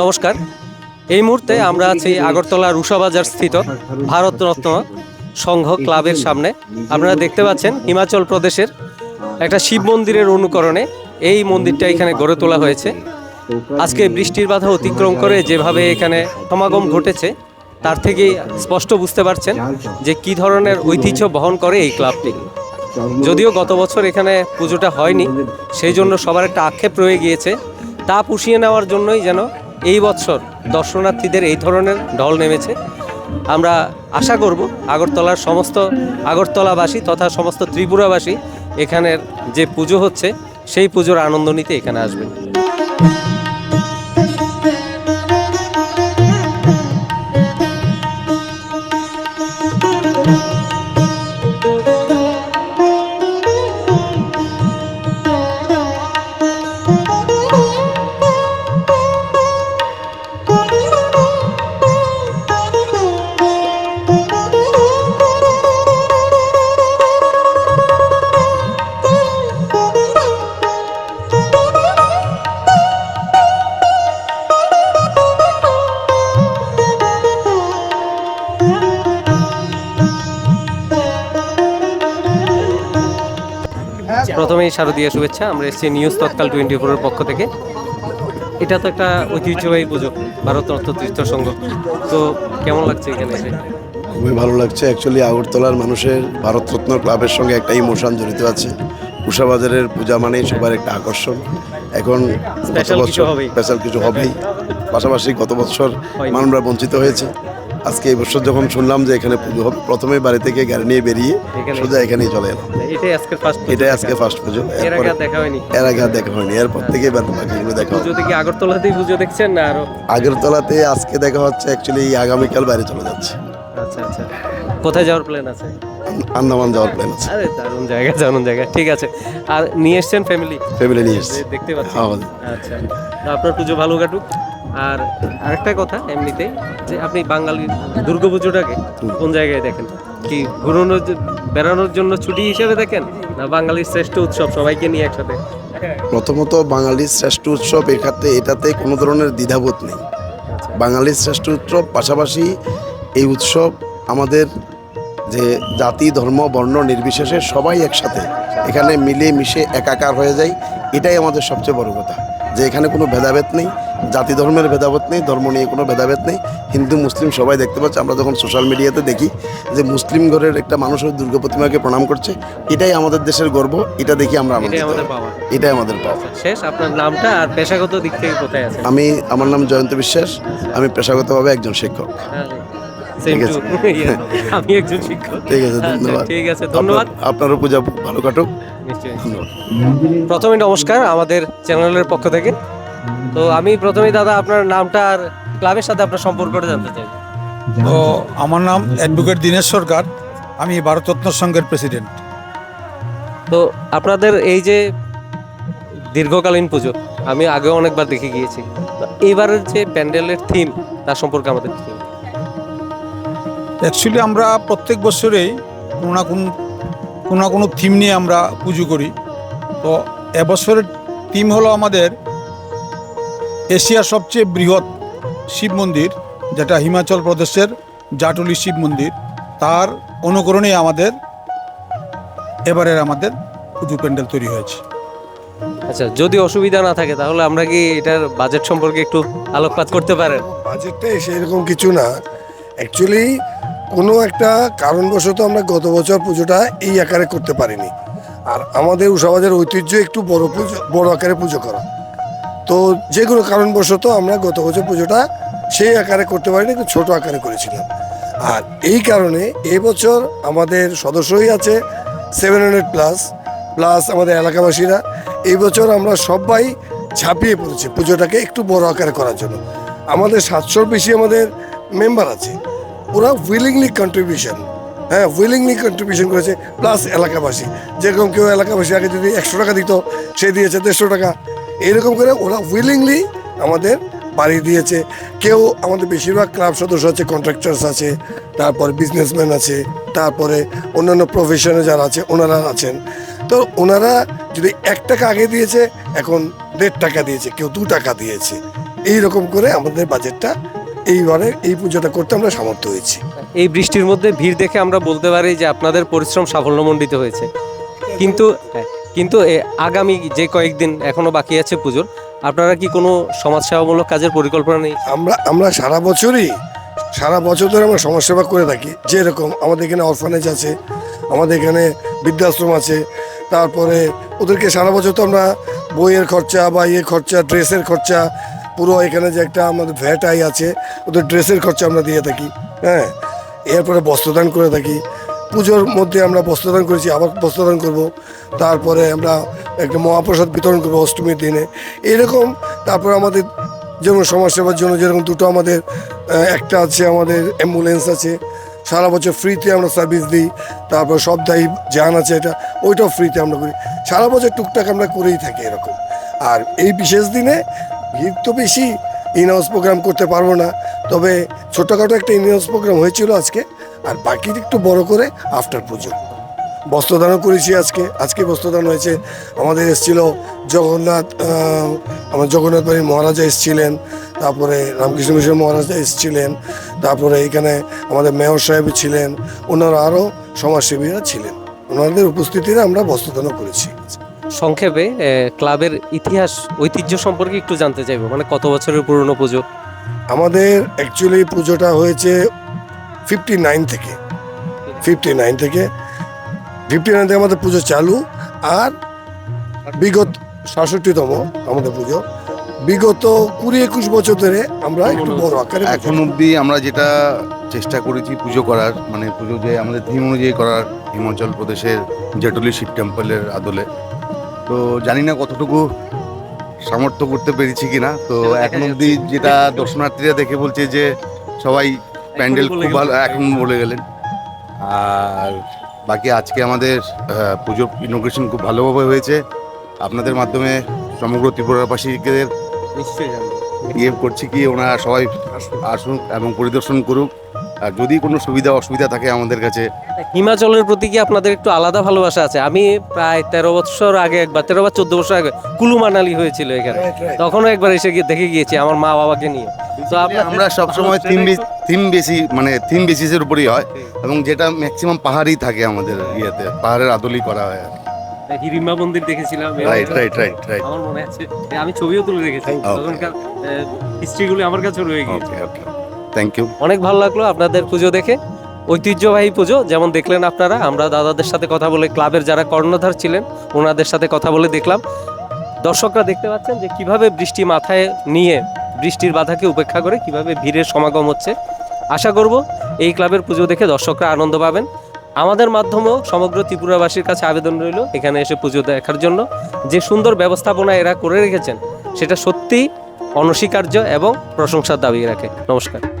নমস্কার। এই মুহূর্তে আমরা আছি আগরতলা রুষাবাজার স্থিত ভারতরত্ন সংঘ ক্লাবের সামনে। আপনারা দেখতে পাচ্ছেন হিমাচল প্রদেশের একটা শিব মন্দিরের অনুকরণে এই মন্দিরটা এখানে গড়ে তোলা হয়েছে। আজকে বৃষ্টির বাধা অতিক্রম করে যেভাবে এখানে সমাগম ঘটেছে, তার থেকেই স্পষ্ট বুঝতে পারছেন যে কি ধরনের ঐতিহ্য বহন করে এই ক্লাবটি। যদিও গত বছর এখানে পুজোটা হয়নি, সেই জন্য সবার একটা আক্ষেপ রয়ে গিয়েছে। তা পুষিয়ে নেওয়ার জন্যই যেন এই বছর দর্শনার্থীদের এই ধরনের ঢল নেমেছে। আমরা আশা করব আগরতলার সমস্ত আগরতলাবাসী তথা সমস্ত ত্রিপুরাবাসী এখানের যে পুজো হচ্ছে, সেই পুজোর আনন্দ নিতে এখানে আসবেন। প্রথমেই শারদীয় শুভেচ্ছা। আমরা এসেছি নিউজ তৎকাল টোয়েন্টি ফোরের পক্ষ থেকে। এটা তো একটা ঐতিহ্যবাহী পুজো ভারতরত্ন তীর্থ সংঘ। তো কেমন লাগছে এখানে এসে? খুবই ভালো লাগছে। অ্যাকচুয়ালি আগরতলার মানুষের ভারতরত্ন ক্লাবের সঙ্গে একটা ইমোশন জড়িত আছে। উষাবাজারের পূজা মানেই সবার একটা আকর্ষণ। এখন গত কিছু বছর স্পেশাল কিছু হবেই। পাশাপাশি গত বছর মানুষরা বঞ্চিত হয়েছে। আজকে এই বছর যখন শুনলাম যে এখানে পুজো হবে প্রথমে বাড়ি থেকে গাড়ি নিয়ে বেরিয়ে সোজা এখানেই চলে এলাম। এটাই আজকের ফার্স্ট এটাই আজকে ফার্স্ট পুজো। এর আগে দেখা হয়নি? এর আগে আর দেখা হয়নি। এরপর থেকে এবার বাকিগুলো দেখা হবে। আগরতলাতেই পুজো দেখছেন না আরও? আগরতলাতে আজকে দেখা হচ্ছে অ্যাকচুয়ালি আগামীকাল বাইরে চলে যাচ্ছে। আচ্ছা আচ্ছা। কোথায় যাওয়ার প্ল্যান আছে? আন্দামান যাওয়ার প্ল্যান আছে। আরে দারুণ জায়গা দারুণ জায়গা। ঠিক আছে। আর নিয়ে এসছেন ফ্যামিলি ফ্যামিলি নিয়ে এসছি। দেখতে পাচ্ছি। আচ্ছা। আপনার পুজো ভালো কাটুক। আর আরেকটা কথা এমনিতে যে আপনি বাঙালির দুর্গাপুজোটাকে কোন জায়গায় দেখেন? কি ঘুরানোর বেড়ানোর জন্য ছুটি হিসেবে দেখেন? না বাঙালির শ্রেষ্ঠ উৎসব সবাইকে নিয়ে একসাথে? প্রথমত বাঙালির শ্রেষ্ঠ উৎসব এখানে এটাতে কোনো ধরনের দ্বিধাবোধ নেই। আচ্ছা। বাঙালির শ্রেষ্ঠ উৎসব পাশাপাশি এই উৎসব আমাদের যে জাতি ধর্ম বর্ণ নির্বিশেষে সবাই একসাথে এখানে মিলে মিশে একাকার হয়ে যায় এটাই আমাদের সবচেয়ে বড় কথা। যে এখানে কোনো ভেদাভেদ নেই জাতি ধর্মের ভেদাভেদ নেই ধর্ম নিয়ে কোনো ভেদাভেদ নেই। হিন্দু মুসলিম সবাই দেখতে পাচ্ছে আমরা যখন সোশ্যাল মিডিয়াতে দেখি যে মুসলিম ঘরের একটা মানুষের দুর্গা প্রতিমাকে প্রণাম করছে এটাই আমাদের দেশের গর্ব এটা দেখি আমরা এটাই আমাদের পাওয়া। পাওয়া। শেষ আপনার নামটা আর পেশাগত দিক থেকে কোথায় আছে? আমি আমার নাম জয়ন্ত বিশ্বাস আমি পেশাগতভাবে একজন শিক্ষক। ঠিক আছে। আমি একজন শিক্ষক। ঠিক আছে আচ্ছা, ধন্যবাদ। ঠিক আছে ধন্যবাদ। আপনার- আপনারও পূজা ভালো কাটুক। প্রথমে নমস্কার আমাদের চ্যানেলের পক্ষ থেকে। তো আমি প্রথমেই দাদা আপনার নামটা আর ক্লাবের সাথে আপনার সম্পর্কটা জানতে চাই। তো আমার নাম অ্যাডভোকেট দীনেশ সরকার। আমি ভারতরত্ন সংঘের প্রেসিডেন্ট। তো আপনাদের এই যে দীর্ঘকালীন পুজো আমি আগেও অনেকবার দেখে গিয়েছি। তো এবারের যে প্যান্ডেলের থিম তার সম্পর্কে আমাদের? অ্যাকচুয়ালি আমরা প্রত্যেক বছরেই কোনো না কোন কোনো না কোনো থিম নিয়ে আমরা পুজো করি। তো এবছরের থিম হলো আমাদের এশিয়ার সবচেয়ে বৃহৎ শিব মন্দির যেটা হিমাচল প্রদেশের জাটুলি শিব মন্দির তার অনুকরণে আমাদের এবারের আমাদের পুজো প্যান্ডেল তৈরি হয়েছে। আচ্ছা যদি অসুবিধা না থাকে তাহলে আমরা কি এটার বাজেট সম্পর্কে একটু আলোকপাত করতে পারেন? বাজেটটা সেরকম কিছু না। অ্যাকচুয়ালি কোনো একটা কারণবশত আমরা গত বছর পুজোটা এই আকারে করতে পারিনি। আর আমাদের উষাবাজার ঐতিহ্য একটু বড় পুজো বড় আকারে পুজো করা। তো যে কোনো কারণবশত আমরা গত বছর পুজোটা সেই আকারে করতে পারিনি, একটু ছোটো আকারে করেছিলাম। আর এই কারণে এবছর আমাদের সদস্যই আছে সেভেন হান্ড্রেড প্লাস প্লাস আমাদের এলাকাবাসীরা। এই বছর আমরা সবাই ঝাঁপিয়ে পড়েছি পুজোটাকে একটু বড় আকারে করার জন্য। আমাদের সাতশোর বেশি আমাদের মেম্বার আছে। ওরা উইলিংলি কন্ট্রিবিউশন হ্যাঁ উইলিংলি কন্ট্রিবিউশন করেছে প্লাস এলাকাবাসী। যেরকম কেউ এলাকাবাসী আগে যদি একশো টাকা দিত, সে দিয়েছে দেড়শো টাকা। এরকম করে ওরা উইলিংলি আমাদের বাড়ি দিয়েছে। কেউ আমাদের বেশিরভাগ ক্লাব সদস্য আছে কন্ট্রাক্টার্স আছে তারপর বিজনেসম্যান আছে তারপরে অন্যান্য প্রফেশনে যারা আছে ওনারা আছেন। তো ওনারা যদি এক টাকা আগে দিয়েছে এখন দেড় টাকা দিয়েছে কেউ দু টাকা দিয়েছে। এই রকম করে আমাদের বাজেটটা এইবারে এই পুজোটা করতে আমরা সামর্থ্য হয়েছি। এই বৃষ্টির মধ্যে ভিড় দেখে আমরা বলতে পারি যে আপনাদের পরিশ্রম সাফল্যমণ্ডিত হয়েছে। কিন্তু হ্যাঁ, কিন্তু আগামী যে কয়েকদিন এখনও বাকি আছে পুজোর, আপনারা কি কোনো সমাজসেবামূলক কাজের পরিকল্পনা নেই? আমরা আমরা সারা বছরই, সারা বছর ধরে আমরা সমাজসেবা করে থাকি। যেরকম আমাদের এখানে অরফানেজ আছে, আমাদের এখানে বৃদ্ধাশ্রম আছে, তারপরে ওদেরকে সারা বছর তো আমরা বইয়ের খরচা বা ইয়ে খরচা, ড্রেসের খরচা, পুরো এখানে যে একটা আমাদের ভ্যাট আই আছে, ওদের ড্রেসের খরচা আমরা দিয়ে থাকি হ্যাঁ। এরপরে বস্ত্রদান করে থাকি পুজোর মধ্যে আমরা বস্ত্রদান করেছি, আবার বস্ত্রদান করব। তারপরে আমরা একটা মহাপ্রসাদ বিতরণ করব অষ্টমীর দিনে। এরকম তারপর আমাদের যেমন সমাজসেবার জন্য যেরকম দুটো আমাদের একটা আছে আমাদের অ্যাম্বুলেন্স আছে। সারা বছর ফ্রিতে আমরা সার্ভিস দিই, তারপর সপ্তাহে যান আছে এটা, ওইটাও ফ্রিতে আমরা করি। সারা বছর টুকটাক আমরা করেই থাকি এরকম। আর এই বিশেষ দিনে ভিড় তো বেশি ইন হাউস প্রোগ্রাম করতে পারব না। তবে ছোটোখাটো একটা ইন হাউস প্রোগ্রাম হয়েছিল আজকে, আর বাকি একটু বড় করে আফটার পুজো। বস্ত্রদানও করেছি আজকে। আজকে বস্ত্রদান হয়েছে। আমাদের এসেছিল জগন্নাথ আমার জগন্নাথ বাড়ির মহারাজা এসেছিলেন। তারপরে রামকৃষ্ণ মিশন মহারাজা এসেছিলেন। তারপরে এখানে আমাদের মেয়র সাহেব ছিলেন। ওনারা আরও সমাজসেবীরা ছিলেন। ওনাদের উপস্থিতিতে আমরা বস্ত্রদানও করেছি। সংক্ষেপে ক্লাবের ইতিহাস ঐতিহ্য সম্পর্কে একটু জানতে চাইব। মানে কত বছরের পুরনো পুজো? আমাদের অ্যাকচুয়ালি পুজোটা হয়েছে ফিফটি নাইন থেকে। ফিফটি নাইন থেকে। ফিফটি নাইন থেকে আমাদের পুজো চালু আর বিগত সাতষট্টিতম আমাদের পুজো। বিগত কুড়ি একুশ বছর ধরে আমরা একটু বড় আকারে এখন অবধি আমরা যেটা চেষ্টা করেছি পুজো করার মানে পুজো যে আমাদের থিম অনুযায়ী করার হিমাচল প্রদেশের জেটলি শিব টেম্পলের আদলে তো জানি না কতটুকু সামর্থ্য করতে পেরেছি কিনা। তো এখন। অবধি যেটা দর্শনার্থীরা দেখে বলছে যে সবাই প্যান্ডেল খুব ভালো এখন বলে গেলেন। আর বাকি আজকে আমাদের পুজোর ইনোগ্রেশন খুব ভালোভাবে হয়েছে। আপনাদের মাধ্যমে সমগ্র জানব। ইয়ে করছি কি ওনারা সবাই আসুক এবং পরিদর্শন করুক। আর যদি কোনো সুবিধা অসুবিধা থাকে আমাদের কাছে হিমাচলের প্রতি কি আপনাদের একটু আলাদা ভালোবাসা আছে? আমি প্রায় তেরো বছর আগে একবার তেরো বা চোদ্দ বছর আগে কুলু মানালি হয়েছিল এখানে. তখনও একবার এসে গিয়ে দেখে গিয়েছি আমার মা বাবাকে নিয়ে। তো আপনার আমরা সবসময় থিম থিম বেশি মানে থিম বেসিসের উপরই হয় এবং যেটা ম্যাক্সিমাম পাহাড়ই থাকে আমাদের ইয়েতে পাহাড়ের আদলই করা হয় হিরিম্বা মন্দির দেখেছিলাম রাইট রাইট রাইট রাইট আমার মনে আছে। আমি ছবিও তুলে Okay. তখনকার হিস্ট্রিগুলো আমার কাছে রয়ে গিয়েছে। থ্যাংক ইউ অনেক ভালো লাগল আপনাদের পুজো দেখে। ঐতিহ্যবাহী পুজো, যেমন দেখলেন আপনারা, আমরা দাদাদের সাথে কথা বলে, ক্লাবের যারা কর্ণধার ছিলেন, ওনাদের সাথে কথা বলে দেখলাম। দর্শকরা দেখতে পাচ্ছেন যে কীভাবে বৃষ্টি মাথায় নিয়ে, বৃষ্টির বাধাকে উপেক্ষা করে কীভাবে ভিড়ের সমাগম হচ্ছে। আশা করব এই ক্লাবের পুজো দেখে দর্শকরা আনন্দ পাবেন। আমাদের মাধ্যমেও সমগ্র ত্রিপুরাবাসীর কাছে আবেদন রইল এখানে এসে পুজো দেখার জন্য। যে সুন্দর ব্যবস্থাপনা এরা করে রেখেছেন, সেটা সত্যিই অনস্বীকার্য এবং প্রশংসার দাবি রাখে। নমস্কার।